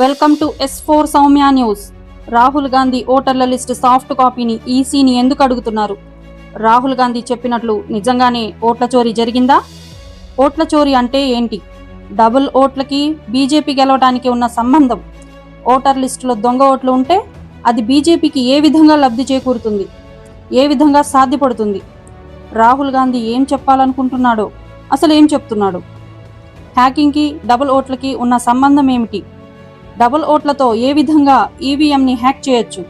Welcome to S four Soumya news. Rahul Gandhi ఓటర్ల list soft కాపీని ఈసీని ఎందుకు అడుగుతున్నారు? రాహుల్ గాంధీ చెప్పినట్లు నిజంగానే ఓట్ల చోరీ జరిగిందా? ఓట్ల చోరీ అంటే ఏంటి? డబుల్ ఓట్లకి బీజేపీ గెలవడానికి ఉన్న సంబంధం. ఓటర్ లిస్టులో దొంగ ఓట్లు ఉంటే అది బీజేపీకి ఏ విధంగా లబ్ధి చేకూరుతుంది? ఏ విధంగా సాధ్యపడుతుంది? రాహుల్ గాంధీ ఏం చెప్పాలనుకుంటున్నాడో అసలు ఏం చెప్తున్నాడు? హ్యాకింగ్కి డబుల్ ఓట్లకి ఉన్న సంబంధం ఏమిటి? డబుల్ ఓట్లతో ఏ విధంగా ఈవీఎంని హ్యాక్ చేయొచ్చు?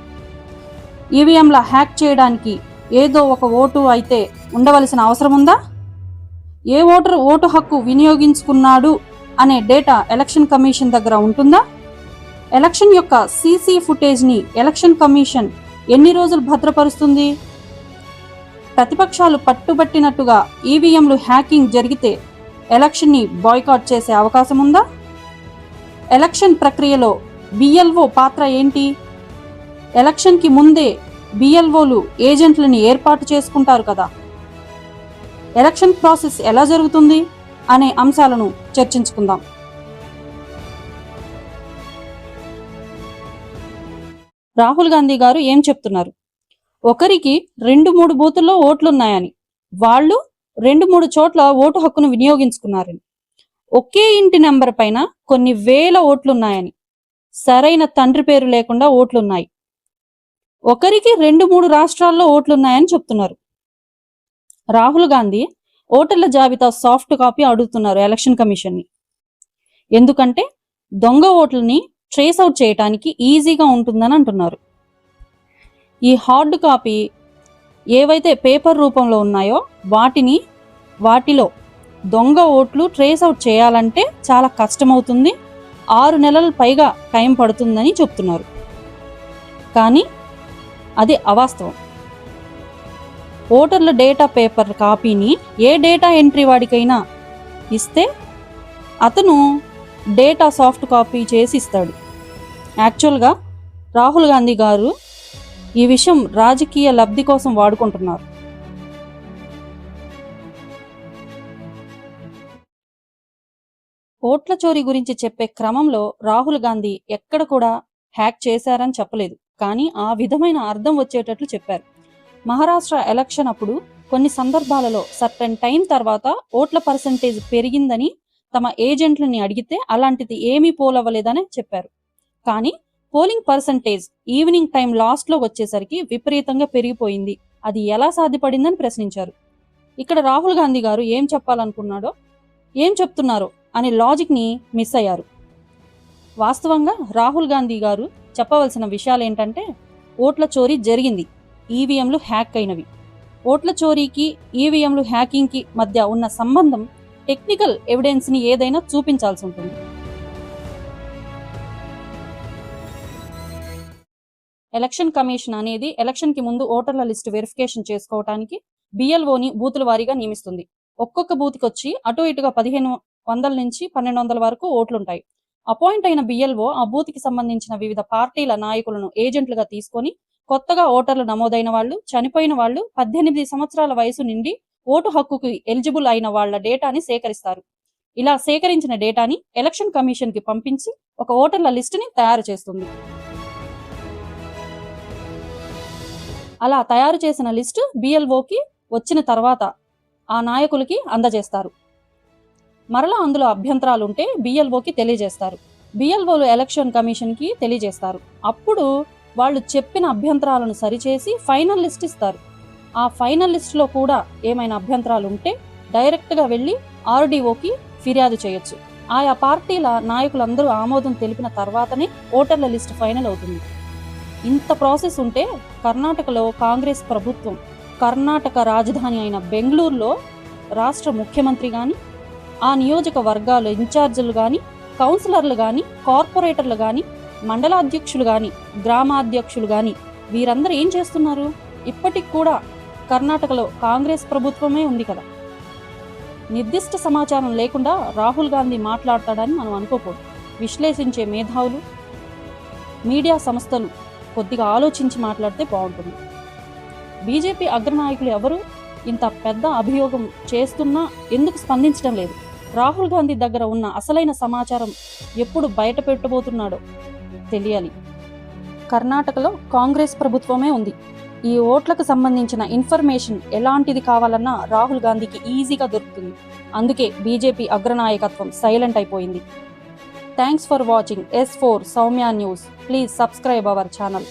ఈవీఎంల హ్యాక్ చేయడానికి ఏదో ఒక ఓటు అయితే ఉండవలసిన అవసరం ఉందా? ఏ ఓటరు ఓటు హక్కు వినియోగించుకున్నాడు అనే డేటా ఎలక్షన్ కమిషన్ దగ్గర ఉంటుందా? ఎలక్షన్ యొక్క సీసీ ఫుటేజ్ని ఎలక్షన్ కమిషన్ ఎన్ని రోజులు భద్రపరుస్తుంది? ప్రతిపక్షాలు పట్టుబట్టినట్టుగా ఈవీఎంలు హ్యాకింగ్ జరిగితే ఎలక్షన్ని బాయ్కాట్ చేసే అవకాశం ఉందా? ఎలక్షన్ ప్రక్రియలో బిఎల్ఓ పాత్ర ఏంటి? ఎలక్షన్కి ముందే బిఎల్ఓలు ఏజెంట్లని ఏర్పాటు చేసుకుంటారు కదా. ఎలక్షన్ ప్రాసెస్ ఎలా జరుగుతుంది అనే అంశాలను చర్చించుకుందాం. రాహుల్ గాంధీ గారు ఏం చెప్తున్నారు? ఒకరికి రెండు మూడు బూతుల్లో ఓట్లున్నాయని వాళ్ళు రెండు మూడు చోట్ల ఓటు హక్కును వినియోగించుకున్నారని. ఒకే ఇంటి నెంబర్ పైన కొన్ని వేల ఓట్లున్నాయని. సరైన తండ్రి పేరు లేకుండా ఓట్లున్నాయి. ఒకరికి రెండు మూడు రాష్ట్రాల్లో ఓట్లున్నాయని చెప్తున్నారు. రాహుల్ గాంధీ ఓటర్ల జాబితా సాఫ్ట్ కాపీ అడుగుతున్నారు ఎలక్షన్ కమిషన్ని. ఎందుకంటే దొంగ ఓట్లని ట్రేస్ అవుట్ చేయడానికి ఈజీగా ఉంటుందని అంటున్నారు. ఈ హార్డ్ కాపీ ఏవైతే పేపర్ రూపంలో ఉన్నాయో వాటిని వాటిలో దొంగ ఓట్లు ట్రేస్ అవుట్ చేయాలంటే చాలా కష్టమవుతుంది. ఆరు నెలల పైగా టైం పడుతుందని చెప్తున్నారు. కానీ అది అవాస్తవం. ఓటర్ల డేటా పేపర్ కాపీని ఏ డేటా ఎంట్రీ వాడికైనా ఇస్తే అతను డేటా సాఫ్ట్ కాపీ చేసి ఇస్తాడు. యాక్చువల్గా రాహుల్ గాంధీ గారు ఈ విషయం రాజకీయ లబ్ధి కోసం వాడుకుంటున్నారు. ఓట్ల చోరీ గురించి చెప్పే క్రమంలో రాహుల్ గాంధీ ఎక్కడ కూడా హ్యాక్ చేశారని చెప్పలేదు. కానీ ఆ విధమైన అర్థం వచ్చేటట్లు చెప్పారు. మహారాష్ట్ర ఎలక్షన్ అప్పుడు కొన్ని సందర్భాలలో సర్టన్ టైం తర్వాత ఓట్ల పర్సంటేజ్ పెరిగిందని తమ ఏజెంట్లని అడిగితే అలాంటిది ఏమీ పోలవ్వలేదని చెప్పారు. కానీ పోలింగ్ పర్సంటేజ్ ఈవినింగ్ టైం లాస్ట్లో వచ్చేసరికి విపరీతంగా పెరిగిపోయింది. అది ఎలా సాధ్యపడిందని ప్రశ్నించారు. ఇక్కడ రాహుల్ గాంధీ గారు ఏం చెప్పాలనుకున్నాడో ఏం చెప్తున్నారో అనే లాజిక్ని మిస్ అయ్యారు. వాస్తవంగా రాహుల్ గాంధీ గారు చెప్పవలసిన విషయాలు ఏంటంటే ఓట్ల చోరీ జరిగింది ఈవీఎంలు హ్యాక్ అయినవి. ఓట్ల చోరీకి ఈవీఎంలు హ్యాకింగ్కి మధ్య ఉన్న సంబంధం టెక్నికల్ ఎవిడెన్స్ని ఏదైనా చూపించాల్సి ఉంటుంది. ఎలక్షన్ కమిషన్ అనేది ఎలక్షన్కి ముందు ఓటర్ల లిస్ట్ వెరిఫికేషన్ చేసుకోవడానికి బిఎల్ఓని బూతుల వారీగా నియమిస్తుంది. ఒక్కొక్క బూత్కి వచ్చి అటు ఇటుగా పదిహేను వందల నుంచి పన్నెండు వందల వరకు ఓట్లుంటాయి. అపాయింట్ అయిన బిఎల్ఓ ఆ బూత్కి సంబంధించిన వివిధ పార్టీల నాయకులను ఏజెంట్లుగా తీసుకొని కొత్తగా ఓటర్లు నమోదైన వాళ్ళు చనిపోయిన వాళ్ళు పద్దెనిమిది సంవత్సరాల వయసు నుండి ఓటు హక్కుకు ఎలిజిబుల్ అయిన వాళ్ళ డేటాని సేకరిస్తారు. ఇలా సేకరించిన డేటాని ఎలక్షన్ కమిషన్కి పంపించి ఒక ఓటర్ల లిస్టుని తయారు చేస్తుంది. అలా తయారు చేసిన లిస్టు బిఎల్ఓకి వచ్చిన తర్వాత ఆ నాయకులకి అందజేస్తారు. మరలా అందులో అభ్యంతరాలు ఉంటే బిఎల్ఓకి తెలియజేస్తారు. బిఎల్ఓలు ఎలక్షన్ కమిషన్కి తెలియజేస్తారు. అప్పుడు వాళ్ళు చెప్పిన అభ్యంతరాలను సరిచేసి ఫైనల్ లిస్ట్ ఇస్తారు. ఆ ఫైనల్ లిస్ట్లో కూడా ఏమైనా అభ్యంతరాలు ఉంటే డైరెక్ట్గా వెళ్ళి ఆర్డీఓకి ఫిర్యాదు చేయొచ్చు. ఆయా పార్టీల నాయకులందరూ ఆమోదం తెలిపిన తర్వాతనే ఓటర్ల లిస్ట్ ఫైనల్ అవుతుంది. ఇంత ప్రాసెస్ ఉంటే కర్ణాటకలో కాంగ్రెస్ ప్రభుత్వం కర్ణాటక రాజధాని అయిన బెంగళూరులో రాష్ట్ర ముఖ్యమంత్రి కానీ ఆ నియోజకవర్గాల ఇన్ఛార్జీలు కానీ కౌన్సిలర్లు కానీ కార్పొరేటర్లు కానీ మండలాధ్యక్షులు కానీ గ్రామాధ్యక్షులు కానీ వీరందరూ ఏం చేస్తున్నారు? ఇప్పటికి కూడా కర్ణాటకలో కాంగ్రెస్ ప్రభుత్వమే ఉంది కదా. నిర్దిష్ట సమాచారం లేకుండా రాహుల్ గాంధీ మాట్లాడతాడని మనం అనుకోకూడదు. విశ్లేషించే మేధావులు మీడియా సంస్థలు కొద్దిగా ఆలోచించి మాట్లాడితే బాగుంటుంది. బీజేపీ అగ్రనాయకులు ఎవరు? ఇంత పెద్ద అభియోగం చేస్తున్నా ఎందుకు స్పందించడం లేదు? రాహుల్ గాంధీ దగ్గర ఉన్న అసలైన సమాచారం ఎప్పుడు బయట పెట్టబోతున్నాడో తెలియాలి. కర్ణాటకలో కాంగ్రెస్ ప్రభుత్వమే ఉంది. ఈ ఓట్లకు సంబంధించిన ఇన్ఫర్మేషన్ ఎలాంటిది కావాలన్నా రాహుల్ గాంధీకి ఈజీగా దొరుకుతుంది. అందుకే బీజేపీ అగ్రనాయకత్వం సైలెంట్ అయిపోయింది. Thanks for watching S four Soumya news. Please subscribe our channel.